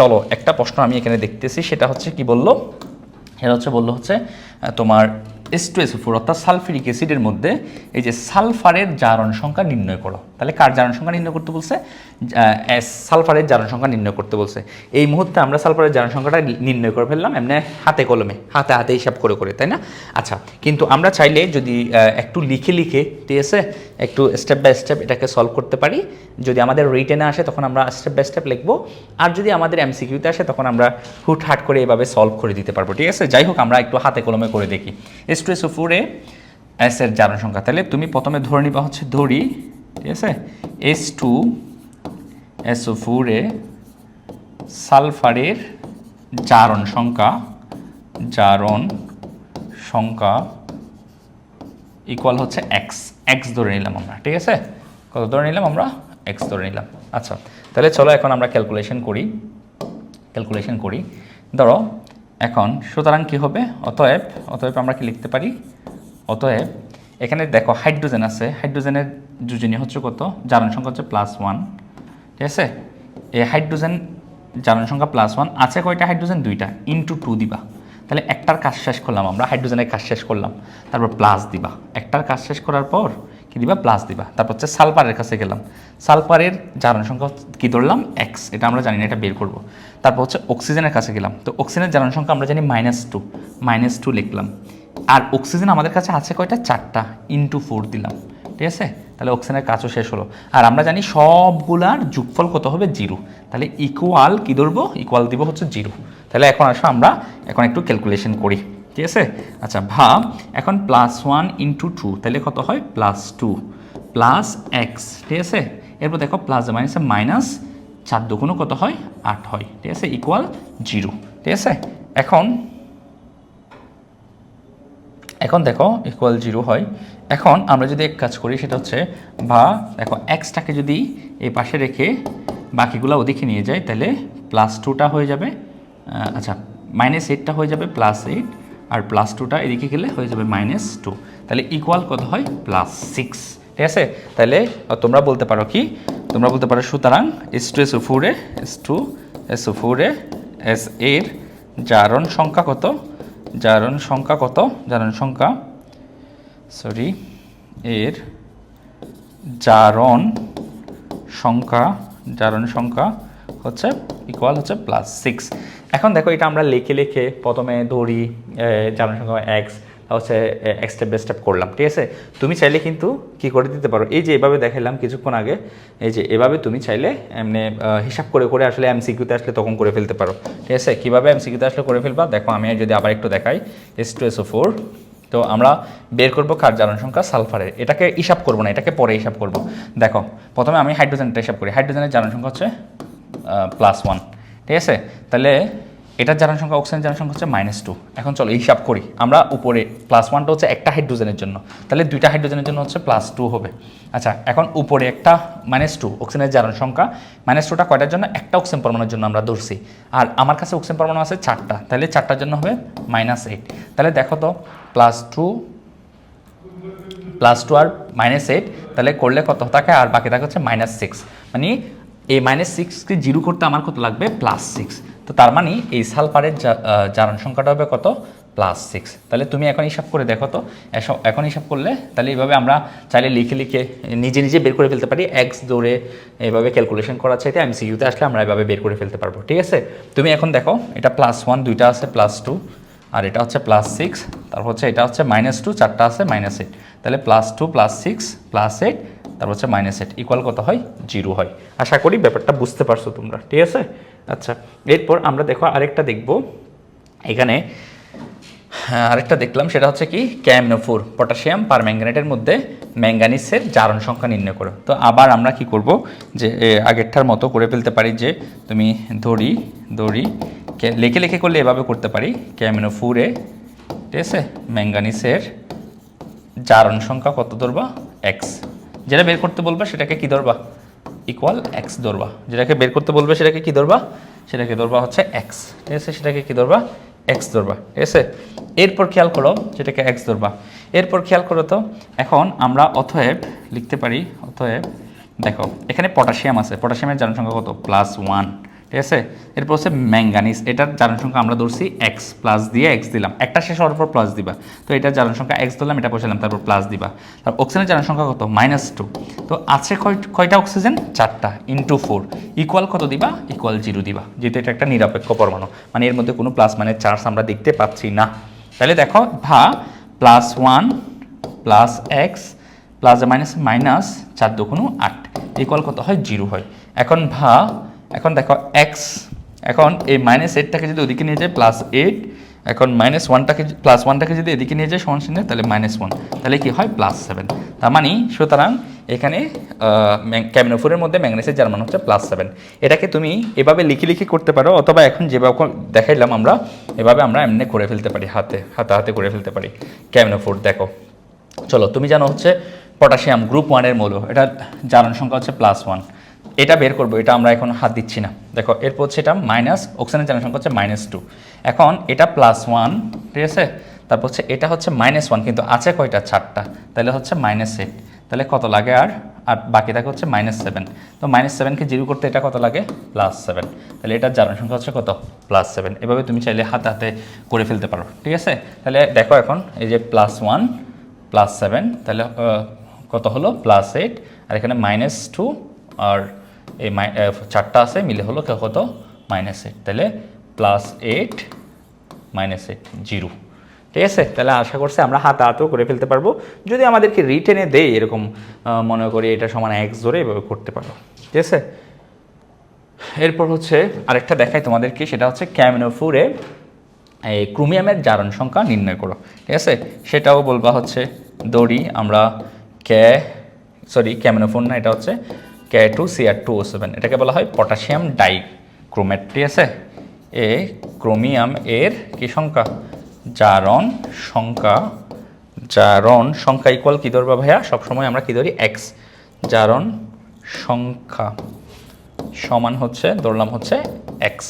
চলো, একটা প্রশ্ন আমি এখানে দেখতেছি, সেটা হচ্ছে কি বলল? সেটা হচ্ছে বলল হচ্ছে তোমার এস টু এস ফোর অর্থাৎ সালফিরিক অ্যাসিডের মধ্যে এই যে সালফারের জারণ সংখ্যা নির্ণয় করো। তাহলে কার জারণ সংখ্যা নির্ণয় করতে বলছে? সালফারের জারণ সংখ্যা নির্ণয় করতে বলছে। এই মুহূর্তে আমরা সালফারের জারণ সংখ্যাটা নির্ণয় করে ফেললাম, এমনি হাতে কলমে, হাতে হাতে হিসাব করে করে, তাই না? আচ্ছা কিন্তু আমরা চাইলে যদি একটু লিখে লিখে, ঠিক আছে? একটু স্টেপ বাই স্টেপ এটাকে সলভ করতে পারি। যদি আমাদের রিটেনে আসে, তখন আমরা স্টেপ বাই স্টেপ লিখব। আর যদি আমাদের এমসিকিউতে আসে, তখন আমরা হুট হাট করে এভাবে সলভ করে দিতে পারব, ঠিক আছে? যাই হোক, আমরা একটু হাতে কলমে করে দেখি। এস টু এস ফোরে এস এর জারণ সংখ্যা, তাহলে তুমি প্রথমে ধরে নিবা হচ্ছে ধরি। ঠিক আছে? এস টু এস ফোরে সালফারের জারণ সংখ্যা জারণ সংখ্যা ইকুয়াল হচ্ছে এক্স এক্স ধরে নিলাম আমরা, ঠিক আছে? কত ধরে নিলাম আমরা? এক্স ধরে নিলাম। আচ্ছা তাহলে চলো এখন আমরা ক্যালকুলেশন করি ক্যালকুলেশন করি। ধরো, এখন সুতরাং কি হবে? অতএব অতএব আমরা কি লিখতে পারি? অতএব, এখানে দেখো হাইড্রোজেন আছে হাইড্রোজেনের যোজনী হচ্ছে কত? জারণ সংখ্যা হচ্ছে প্লাস ওয়ান ঠিক আছে? এই হাইড্রোজেন জারণ সংখ্যা প্লাস ওয়ান আছে কয়টা? হাইড্রোজেন দুইটা। ইন্টু টু দিবা। তাহলে একটার কাজ শেষ করলাম আমরা হাইড্রোজেনের কাজ শেষ করলাম। তারপর প্লাস দিবা। একটার কাজ শেষ করার পর কি দিবা? প্লাস দিবা। তারপর হচ্ছে সালফারের কাছে গেলাম। সালফারের জারণ সংখ্যা কি ধরলাম? এক্স এটা আমরা জানি না, এটা বের করব। তারপর হচ্ছে অক্সিজেনের কাছে গেলাম। তো অক্সিজেনের জারণ সংখ্যা আমরা জানি মাইনাস টু মাইনাস টু লিখলাম। আর অক্সিজেন আমাদের কাছে আছে কয়টা? চারটা। ইন্টু ফোর দিলাম। ঠিক আছে? তাহলে অক্সিজেনের কাজও শেষ হলো। আর আমরা জানি সবগুলার যুগফল কত হবে? জিরো। তাহলে ইকুয়াল কি ধরবো? ইকুয়াল দিব হচ্ছে জিরো। তাহলে এখন আসো আমরা, এখন একটু ক্যালকুলেশন করি। ঠিক আছে? আচ্ছা ভাব, এখন প্লাস ওয়ান ইন্টু টু তাহলে কত হয়? প্লাস টু প্লাস এক্স ঠিক আছে? এরপর দেখো প্লাস মাইনাসে মাইনাস চার দুগুণও কত হয়? আট হয়। ঠিক আছে? Equal zero. ঠিক আছে? এখন এখন দেখো ইকুয়াল জিরো হয়। এখন আমরা যদি এক কাজ করি, সেটা হচ্ছে বা দেখো এক্সটাকে যদি এই পাশে রেখে বাকিগুলো ওদিকে নিয়ে যাই, তাহলে প্লাস টুটা হয়ে যাবে আচ্ছা মাইনাস এইটটা হয়ে যাবে প্লাস এইট আর প্লাস টুটা এদিকে গেলে হয়ে যাবে মাইনাস টু তাহলে ইকুয়াল কত হয়? প্লাস সিক্স ঠিক আছে? তাহলে তোমরা বলতে পারো কি? তোমরা বলতে পারো সুতরাং এস টু এস ফোরে এস টু এস ফোরে এস এর জারণ সংখ্যা কত? জারণ সংখ্যা কত? জারণ সংখ্যা সরি এর জারণ সংখ্যা জারণ সংখ্যা হচ্ছে ইকুয়াল হচ্ছে প্লাস সিক্স এখন দেখো এটা আমরা লেখে লেখে প্রথমে ধরি জারণ সংখ্যা এক্স হচ্ছে এক স্টেপ বাই স্টেপ করলাম, ঠিক আছে? তুমি চাইলে কিন্তু কি করে দিতে পারো? এই যে এভাবে দেখালাম কিছুক্ষণ আগে, এই যে এভাবে তুমি চাইলে এমনি হিসাব করে করে আসলে এম এমসিকিউতে আসলে তখন করে ফেলতে পারো, ঠিক আছে? কীভাবে এম এমসিকিউতে আসলে করে ফেলবা? দেখো, আমি যদি আবার একটু দেখাই এস টু এসও ফোর তো আমরা বের করব কার জারণ সংখ্যা সালফারের। এটাকে হিসাব করব না, এটাকে পরে হিসাব করব। দেখো, প্রথমে আমি হাইড্রোজেনটা হিসাব করি। হাইড্রোজেনের জারণ সংখ্যা হচ্ছে প্লাস ওয়ান ঠিক আছে? তাহলে এটার জারণ সংখ্যা অক্সিজেন জারণ সংখ্যা হচ্ছে মাইনাস টু এখন চলো হিসাব করি। আমরা উপরে প্লাস ওয়ানটা হচ্ছে একটা হাইড্রোজেনের জন্য। তাহলে দুইটা হাইড্রোজেনের জন্য হচ্ছে প্লাস টু হবে। আচ্ছা এখন উপরে একটা মাইনাস টু অক্সিজেনের জারণ সংখ্যা মাইনাস টুটা কয়টার জন্য? একটা অক্সিজেন পরমাণুর জন্য আমরা ধরছি। আর আমার কাছে অক্সিজেন পরমাণু আছে চারটা। তাহলে চারটার জন্য হবে মাইনাস এইট তাহলে দেখো তো প্লাস টু প্লাস টু আর মাইনাস এইট তাহলে করলে কত থাকে? আর বাকি থাকে হচ্ছে মাইনাস সিক্স মানে এই মাইনাস সিক্সকে জিরো করতে আমার কত লাগবে? প্লাস সিক্স তো তার মানে এই সালফারের জারণ সংখ্যাটা হবে কত? প্লাস সিক্স তাহলে তুমি এখন হিসাব করে দেখো তো। এখন হিসাব করলে তাহলে এইভাবে আমরা চাইলে লিখে লিখে নিজে নিজে বের করে ফেলতে পারি। এক্স দৌড়ে এইভাবে ক্যালকুলেশন করা চাইতে আমি সিইউতে আসলে আমরা এভাবে বের করে ফেলতে পারব। ঠিক আছে? তুমি এখন দেখো, এটা প্লাস ওয়ান দুইটা আছে প্লাস টু আর এটা হচ্ছে প্লাস সিক্স তারপর হচ্ছে এটা হচ্ছে মাইনাস টু চারটা আছে মাইনাস এইট তাহলে plus two plus six plus eight তারপর হচ্ছে মাইনাস এইট ইকুয়াল কত হয়? জিরো হয়। আশা করি ব্যাপারটা বুঝতে পারছ তোমরা। ঠিক আছে? আচ্ছা এরপর আমরা দেখো আরেকটা দেখব। এখানে হ্যাঁ, আরেকটা দেখলাম সেটা হচ্ছে কি? ক্যামনোফোর পটাশিয়াম পারম্যাঙ্গানেটের মধ্যে ম্যাঙ্গানিসের জারণ সংখ্যা নির্ণয় করো। তো আবার আমরা কি করব? যে আগেরটার মতো করে ফেলতে পারি যে তুমি দড়ি কে- লেখে লেখে করলে এভাবে করতে পারি। ক্যামনোফোরে ঠিক আছে? ম্যাঙ্গানিসের জারণ সংখ্যা কত ধরবা? এক্স যেটা বের করতে বলবা সেটাকে কি ধরবা? ইকুয়াল এক্স ধরবা। যেটাকে বের করতে বলবে সেটাকে কি ধরবা? সেটাকে ধরবা হচ্ছে এক্স ঠিক আছে? সেটাকে কি ধরবা? এক্স ধরবা। ঠিক আছে? এরপর খেয়াল করো যেটাকে এক্স ধরবা। এরপর খেয়াল করো তো, এখন আমরা অথয়েব লিখতে পারি অথয়েব দেখো, এখানে পটাশিয়াম আছে। পটাশিয়ামের জনসংখ্যা সংখ্যা কত? প্লাস ওয়ান ঠিক আছে? এরপর হচ্ছে ম্যাঙ্গানিজ এটার জারণ সংখ্যা আমরা ধরছি এক্স প্লাস দিয়ে এক্স দিলাম। একটা শেষ হওয়ার পর প্লাস দিবা। তো এটার জারণ সংখ্যা এক্স ধরলাম, এটা বসালাম তারপর প্লাস দিবা। তারপর অক্সিজেনের জারণ সংখ্যা কত? মাইনাস টু তো আছে কয়- কয়টা অক্সিজেন চারটা ইন্টু ফোর ইকুয়াল কত দিবা? ইকুয়াল জিরো দিবা। যেহেতু এটা একটা নিরপেক্ষ পরমাণু। মানে এর মধ্যে কোনো প্লাস মানে চার্জ আমরা দেখতে পাচ্ছি না। তাহলে দেখো, ভা plus one plus X plus minus minus চার দুগুণ আট। ইকুয়াল কত হয়? জিরো হয়। এখন ভা এখন দেখো এক্স এখন এই মাইনাস এইটটাকে যদি ওদিকে নিয়ে যায় প্লাস এইট এখন মাইনাস ওয়ানটাকে প্লাস ওয়ানটাকে যদি এদিকে নিয়ে যায়, সমান চিহ্নে, তাহলে মাইনাস ওয়ান তাহলে কি হয়? প্লাস সেভেন তার মানে সুতরাং এখানে ক্যামিনোফোরের মধ্যে ম্যাগনেসের যার মান হচ্ছে প্লাস সেভেন এটাকে তুমি এভাবে লিখে লিখে করতে পারো, অথবা এখন যেভাবে দেখাইলাম আমরা, এভাবে আমরা এমনি করে ফেলতে পারি, হাতে হাতে হাতে করে ফেলতে পারি ক্যামিনোফোর দেখো। চলো, তুমি জানো হচ্ছে পটাশিয়াম গ্রুপ ওয়ানের মৌল, এটা জারণ সংখ্যা হচ্ছে প্লাস ওয়ান এটা বের করব, এটা আমরা এখন হাত দিচ্ছি না। দেখো, এরপর হচ্ছে এটা মাইনাস অক্সিজেনের জারণ সংখ্যা হচ্ছে মাইনাস টু এখন এটা প্লাস ওয়ান ঠিক আছে? তারপর হচ্ছে এটা হচ্ছে মাইনাস ওয়ান কিন্তু আছে কয়টা? চারটা। তাহলে হচ্ছে মাইনাস এইট তাহলে কত লাগে আর? আর বাকি থাকে হচ্ছে মাইনাস সেভেন তো মাইনাস সেভেনকে জিরো করতে এটা কত লাগে? প্লাস সেভেন তাহলে এটার জারণ সংখ্যা হচ্ছে কত? প্লাস সেভেন এভাবে তুমি চাইলে হাতে হাতে করে ফেলতে পারো, ঠিক আছে? তাহলে দেখো এখন, এই যে প্লাস ওয়ান প্লাস সেভেন তাহলে কত হলো? প্লাস এইট আর এখানে মাইনাস টু আর এই চারটা আছে, মিলে হলো কত? মাইনাস এইট তাহলে plus eight minus eight zero ঠিক আছে? তাহলে আশা করছি আমরা হাতে হাতেও করে ফেলতে পারব। যদি আমাদেরকে রিটেনে দেয় এরকম মনে করি এটা সমান এক জোরে এভাবে করতে পারো ঠিক আছে? এরপর হচ্ছে আরেকটা দেখাই তোমাদেরকে, সেটা হচ্ছে ক্যামিনোফুরে এই ক্রোমিয়ামের জারণ সংখ্যা নির্ণয় করো। ঠিক আছে? সেটাও বলবা হচ্ছে দড়ি, আমরা ক্যা সরি ক্যামিনোফোন না, এটা হচ্ছে K two CR two O seven এটাকে বলা হয় পটাশিয়াম ডাই ক্রোমেট ঠিক আছে? এ ক্রোমিয়াম এর কি সংখ্যা? জারণ সংখ্যা জারণ সংখ্যা ইকুয়াল কী ধরবা ভাইয়া? সবসময় আমরা কী ধরি? এক্স জারণ সংখ্যা সমান হচ্ছে, ধরলাম হচ্ছে এক্স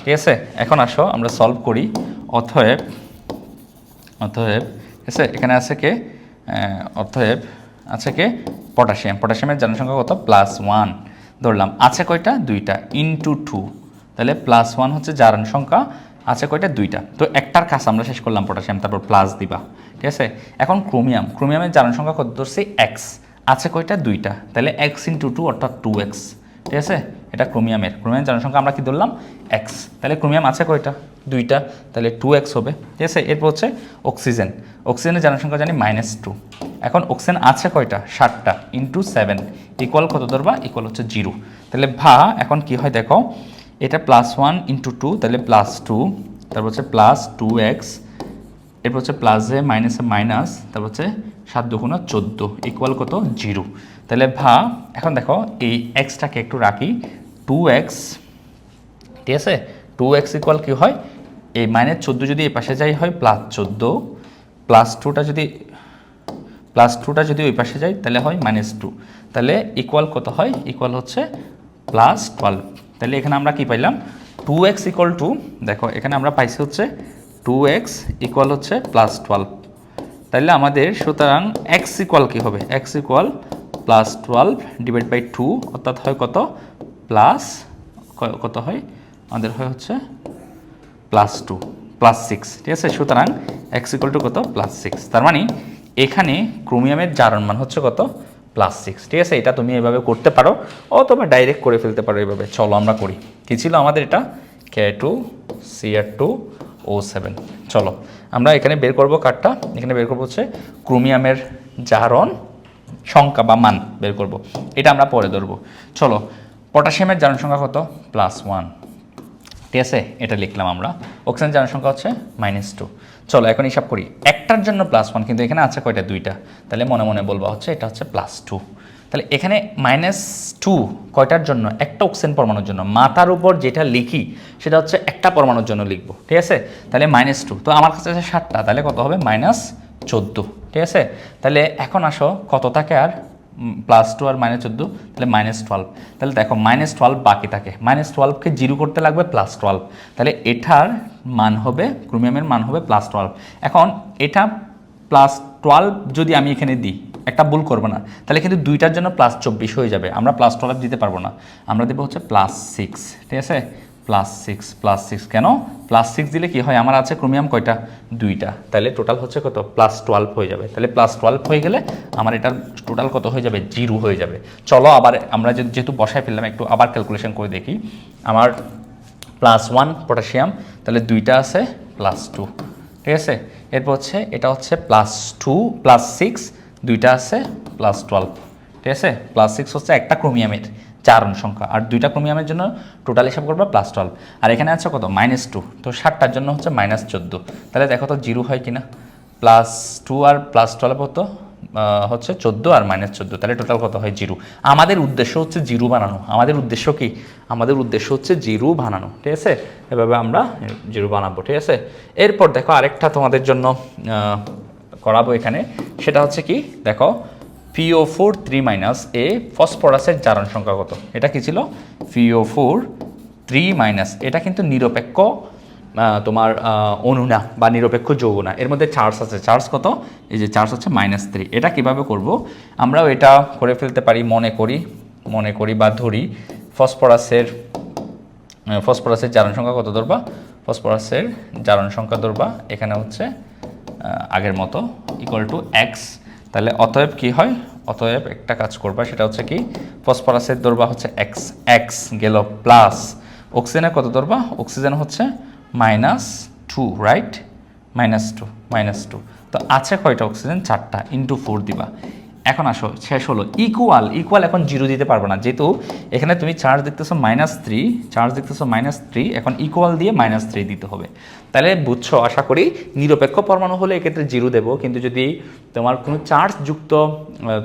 ঠিক আছে? এখন আসো, আমরা সলভ করি। অথয়েব অতএব, ঠিক আছে? এখানে আছে কে? অতএব আছে কে? পটাশিয়াম। পটাশিয়ামের জনসংখ্যা কত? প্লাস ওয়ান ধরলাম, আছে কয়টা? দুইটা। ইনটু টু তাহলে প্লাস ওয়ান হচ্ছে জারণ সংখ্যা, আছে কয়টা? দুইটা। তো একটার কাজ আমরা শেষ করলাম পটাশিয়াম, তারপর প্লাস দিবা। ঠিক আছে? এখন ক্রোমিয়াম ক্রোমিয়ামের জারণ সংখ্যা কত? ধরছে এক্স আছে কয়টা? দুইটা। তাহলে এক্স ইন্টু টু অর্থাৎ টু এক্স ঠিক আছে? এটা ক্রোমিয়ামের ক্রোমিয়াম জনসংখ্যা আমরা কি ধরলাম? এক্স তাহলে ক্রোমিয়াম আছে কয়টা? দুইটা। তাহলে টু এক্স হবে। ঠিক আছে? এরপর হচ্ছে অক্সিজেন অক্সিজেনের জনসংখ্যা জানি মাইনাস টু এখন অক্সিজেন আছে কয়টা? ষাটটা ইন্টু সেভেন ইকুয়াল কত ধরবা? ইকুয়াল হচ্ছে জিরো তাহলে ভা, এখন কি হয় দেখো, এটা প্লাস ওয়ান ইন্টু টু তাহলে প্লাস টু তারপর হচ্ছে প্লাস টু এক্স এরপর হচ্ছে প্লাসে মাইনাসে মাইনাস এ মাইনাস তারপর হচ্ছে সাত দুগুণ চোদ্দ ইকুয়াল কত? জিরো তাহলে ভা, এখন দেখো, এই এক্সটাকে একটু রাখি টু এক্স ঠিক আছে? টু এক্স ইকুয়াল কী হয়? এই মাইনাস চোদ্দ যদি এই পাশে যাই হয় প্লাস চোদ্দ প্লাস টুটা যদি প্লাস টুটা যদি ওই পাশে যায়, তাহলে হয় মাইনাস টু তাহলে ইকুয়াল কত হয়? ইকুয়াল হচ্ছে প্লাস টুয়েলভ তাহলে এখানে আমরা কি পাইলাম? টু এক্স ইকুয়াল টু দেখো, এখানে আমরা পাইছি হচ্ছে টু এক্স ইকুয়াল হচ্ছে প্লাস টুয়েলভ তাহলে আমাদের সুতরাং এক্স ইকুয়াল কী হবে? X equal plus twelve divide by two অর্থাৎ হয় কত? প্লাস কত হয়? আমাদের হয় হচ্ছে প্লাস টু প্লাস সিক্স ঠিক আছে? সুতরাং এক্স ইকুয়াল টু কত? প্লাস সিক্স তার মানে এখানে ক্রোমিয়ামের জারণ মান হচ্ছে কত? প্লাস সিক্স ঠিক আছে, এটা তুমি এভাবে করতে পারো, অথবা ডাইরেক্ট করে ফেলতে পারো এভাবে। চলো আমরা করি। কী ছিল আমাদের এটা? K two C R two O seven চলো, আমরা এখানে বের করব কার্ডটা। এখানে বের করব হচ্ছে ক্রোমিয়ামের জারণ সংখ্যা বা মান বের করব। এটা আমরা পরে ধরবো। চলো পটাশিয়ামের জারণ সংখ্যা কত? প্লাস ওয়ান ঠিক আছে এটা লিখলাম আমরা। অক্সিজেন জনসংখ্যা হচ্ছে মাইনাস টু চলো, এখন হিসাব করি। একটার জন্য প্লাস ওয়ান কিন্তু এখানে আছে কয়টা? দুইটা। তাহলে মনে মনে বলব হচ্ছে এটা হচ্ছে প্লাস টু তাহলে এখানে মাইনাস টু কয়টার জন্য? একটা অক্সিজেন পরমাণুর জন্য। মাথার উপর যেটা লিখি, সেটা হচ্ছে একটা পরমাণুর জন্য লিখব। ঠিক আছে? তাহলে মাইনাস টু তো আমার কাছে আছে সাতটা, তাহলে কত হবে? মাইনাস চোদ্দ। ঠিক আছে? তাহলে এখন আসো, কত থাকে আর প্লাস টু আর মাইনাস চোদ্দ, তাহলে মাইনাস টুয়েলভ তাহলে দেখো মাইনাস টুয়েলভ বাকি থাকে। মাইনাস টুয়েলভকে জিরো করতে লাগবে প্লাস টুয়েলভ তাহলে এটার মান হবে ক্রোমিয়ামের মান হবে প্লাস টুয়েলভ এখন এটা প্লাস টুয়েলভ যদি আমি এখানে দিই, একটা ভুল করব না। তাহলে কিন্তু দুইটার জন্য প্লাস চব্বিশ হয়ে যাবে। আমরা প্লাস টুয়েলভ দিতে পারব না। আমরা দেবো হচ্ছে প্লাস সিক্স ঠিক আছে? প্লাস সিক্স প্লাস সিক্স কেন? প্লাস সিক্স দিলে কি হয়? আমার আছে ক্রোমিয়াম কয়টা? দুইটা। তাহলে টোটাল হচ্ছে কত? প্লাস টুয়েলভ হয়ে যাবে। তাহলে প্লাস টুয়েলভ হয়ে গেলে আমার এটার টোটাল কত হয়ে যাবে? জিরো হয়ে যাবে। চলো আবার আমরা যেহেতু বসায় ফেললাম, একটু আবার ক্যালকুলেশন করে দেখি। আমার প্লাস ওয়ান পটাশিয়াম তাহলে দুইটা আছে প্লাস টু ঠিক আছে? এরপর হচ্ছে, এটা হচ্ছে প্লাস টু প্লাস সিক্স দুইটা আছে প্লাস টুয়েলভ ঠিক আছে? প্লাস সিক্স হচ্ছে একটা ক্রোমিয়ামের চার অণ সংখ্যা আর দুইটা ক্রোমিয়ামের জন্য টোটাল হিসাব করবে প্লাস টুয়েলভ আর এখানে আছে কত? মাইনাস টু তো ষাটটার জন্য হচ্ছে মাইনাস চোদ্দ। তাহলে দেখো তো জিরো হয় কিনা? প্লাস টু আর প্লাস টুয়েলভ হতো হচ্ছে চোদ্দ আর মাইনাস চোদ্দ। তাহলে টোটাল কত হয়? জিরো। আমাদের উদ্দেশ্য হচ্ছে জিরো বানানো। আমাদের উদ্দেশ্য কি? আমাদের উদ্দেশ্য হচ্ছে জিরো বানানো, ঠিক আছে? এভাবে আমরা জিরো বানাবো, ঠিক আছে? এরপর দেখো আরেকটা তোমাদের জন্য করাবো এখানে। সেটা হচ্ছে কি? দেখো পিও ফোর থ্রি মাইনাস এ ফসফরাসের জারণ সংখ্যা কত? এটা কি ছিল? পিও ফোর থ্রি মাইনাস এটা কিন্তু নিরপেক্ষ তোমার আহ, অণু না বা নিরপেক্ষ যৌগ না এর মধ্যে চার্জ আছে। চার্জ কত? এই যে চার্জ হচ্ছে মাইনাস থ্রি এটা কীভাবে করব? আমরাও এটা করে ফেলতে পারি মনে করি মনে করি বা ধরি। ফসফরাসের ফসফরাসের জারণ সংখ্যা কত ধরবা? ফসফরাসের জারণ সংখ্যা ধরবা। এখানে হচ্ছে আগের মতো ইকুয়াল টু এক্স তাহলে অতএব কি হয়? অতএব একটা কাজ করবা, সেটা হচ্ছে কি? ফসফরাসের দরবা হচ্ছে এক্স এক্স গেল প্লাস অক্সিজেনের কত দরবা অক্সিজেন হচ্ছে minus two right minus two minus two তো আছে কয়টা অক্সিজেন চারটা ইন্টু ফোর দিবা। এখন আসো, শেষ হলো। ইকুয়াল ইকুয়াল এখন জিরো দিতে পারব না। যেহেতু এখানে তুমি চার্জ দেখতেছো মাইনাস থ্রি চার্জ দেখতেছো মাইনাস থ্রি এখন ইকুয়াল দিয়ে মাইনাস থ্রি দিতে হবে। তাহলে বুঝছ, আশা করি নিরপেক্ষ পরমাণু হলে এক্ষেত্রে জিরো দেবো, কিন্তু যদি তোমার কোনো চার্জ যুক্ত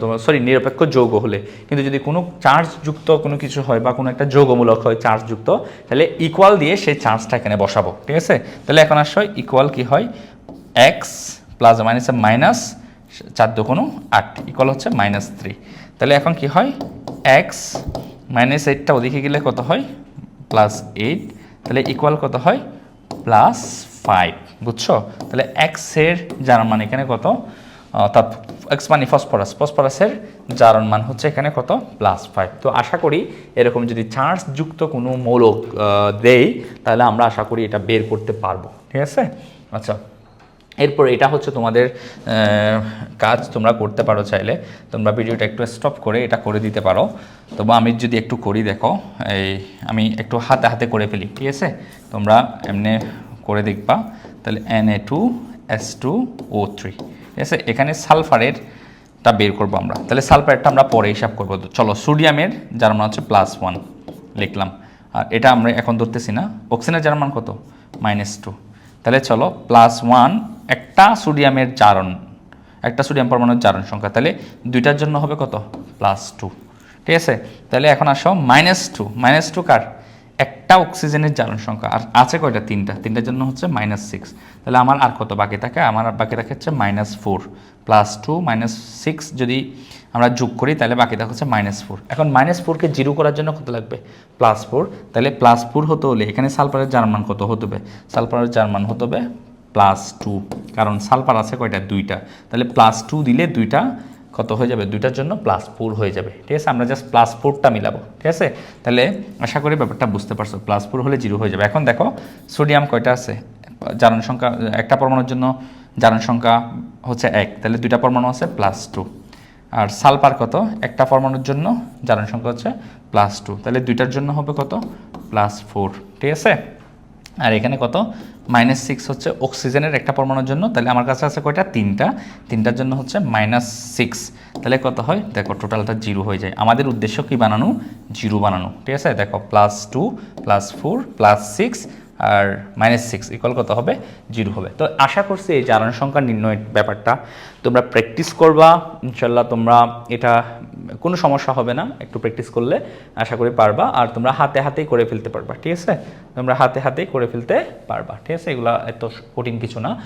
তোমার সরি নিরপেক্ষ যৌগ হলে, কিন্তু যদি কোনো চার্জ যুক্ত কোনো কিছু হয় বা কোনো একটা যৌগমূলক হয় চার্জ যুক্ত, তাহলে ইকুয়াল দিয়ে সেই চার্জটা এখানে বসাবো, ঠিক আছে? তাহলে এখন আসো ইকুয়াল কি হয়? এক্স প্লাস মাইনাস মাইনাস চার দুগুণ আট ইকুয়াল হচ্ছে মাইনাস থ্রি তাহলে এখন কি হয়? এক্স মাইনাস এইটটা ওদিকে গেলে কত হয়? প্লাস এইট তাহলে ইকুয়াল কত হয়? প্লাস ফাইভ বুঝছ? তাহলে এক্সের জারণ মান এখানে কত? অর্থাৎ এক্স মানে ফসফরাস ফসফরাসের জারণ মান হচ্ছে এখানে কত? প্লাস ফাইভ তো আশা করি এরকম যদি চার্জ যুক্ত কোনো মৌলক দেই, তাহলে আমরা আশা করি এটা বের করতে পারব। ঠিক আছে? আচ্ছা। এরপর এটা হচ্ছে তোমাদের কাজ তোমরা করতে পারো চাইলে। তোমরা ভিডিওটা একটু স্টপ করে এটা করে দিতে পারো। তবু আমি যদি একটু করি দেখো, এই আমি একটু হাতে হাতে করে ফেলি, ঠিক আছে? তোমরা এমনি করে দেখবা। তাহলে N A two S two O three ঠিক আছে? এখানে সালফারের টা বের করব আমরা। তাহলে সালফারেরটা আমরা পরে হিসাব করব। চলো, সোডিয়ামের যার মান হচ্ছে প্লাস ওয়ান লিখলাম। আর এটা আমরা এখন ধরতেছি না। অক্সিজেনের যার মান কত? মাইনাস টু তাহলে চলো প্লাস ওয়ান একটা সোডিয়ামের চারণ একটা সোডিয়াম পরমাণুর চারণ সংখ্যা, তাহলে দুইটার জন্য হবে কত? প্লাস টু ঠিক আছে? তাহলে এখন আসো মাইনাস টু মাইনাস টু কার? একটা অক্সিজেনের জারণ সংখ্যা, আর আছে কয়টা? তিনটা। তিনটার জন্য হচ্ছে মাইনাস সিক্স তাহলে আমার আর কত বাকি থাকে? আমার আর বাকি থাকে হচ্ছে minus four plus two minus six যদি আমরা যোগ করি, তাহলে বাকি থাকে হচ্ছে মাইনাস ফোর এখন মাইনাস ফোরকে জিরো করার জন্য কত লাগবে? প্লাস ফোর তাহলে প্লাস ফোর হতে হলে এখানে সালফারের জার্মান কত হতে হবে? সালফারের জার্মান হতে হবে প্লাস টু কারণ সালফার আছে কয়টা? দুইটা। তাহলে প্লাস টু দিলে দুইটা কত হয়ে যাবে? দুইটার জন্য প্লাস ফোর হয়ে যাবে। ঠিক আছে? আমরা জাস্ট প্লাস ফোরটা মিলাবো। ঠিক আছে? তাহলে আশা করি ব্যাপারটা বুঝতে পারছ। প্লাস ফোর হলে জিরো হয়ে যাবে। এখন দেখো সোডিয়াম কয়টা আছে? জারণ সংখ্যা, একটা পরমাণুর জন্য জারণ সংখ্যা হচ্ছে এক। তাহলে দুইটা পরমাণু আছে প্লাস টু আর সালফার কত? একটা পরমাণুর জন্য জারণ সংখ্যা হচ্ছে প্লাস টু তাহলে দুইটার জন্য হবে কত? প্লাস ফোর ঠিক আছে? আর এখানে কত? মাইনাস সিক্স হচ্ছে অক্সিজেনের একটা পরমাণুর জন্য। তাহলে আমার কাছে আছে কয়টা? তিনটা। তিনটার জন্য হচ্ছে মাইনাস সিক্স তাহলে কত হয়? দেখো টোটালটা জিরো হয়ে যায়। আমাদের উদ্দেশ্য কি বানানো? জিরো বানানো। ঠিক আছে? দেখো plus two plus four plus six আর মাইনাস সিক্স ইকুয়াল কত হবে? জিরো হবে। তো আশা করছি এই জারণ সংখ্যা নির্ণয়ের ব্যাপারটা তোমরা প্র্যাকটিস করবা। ইনশাল্লাহ তোমরা এটা কোনো সমস্যা হবে না, একটু প্র্যাকটিস করলে আশা করি পারবা। আর তোমরা হাতে হাতেই করে ফেলতে পারবা, ঠিক আছে? তোমরা হাতে হাতেই করে ফেলতে পারবা, ঠিক আছে? এগুলো এত কঠিন কিছু না।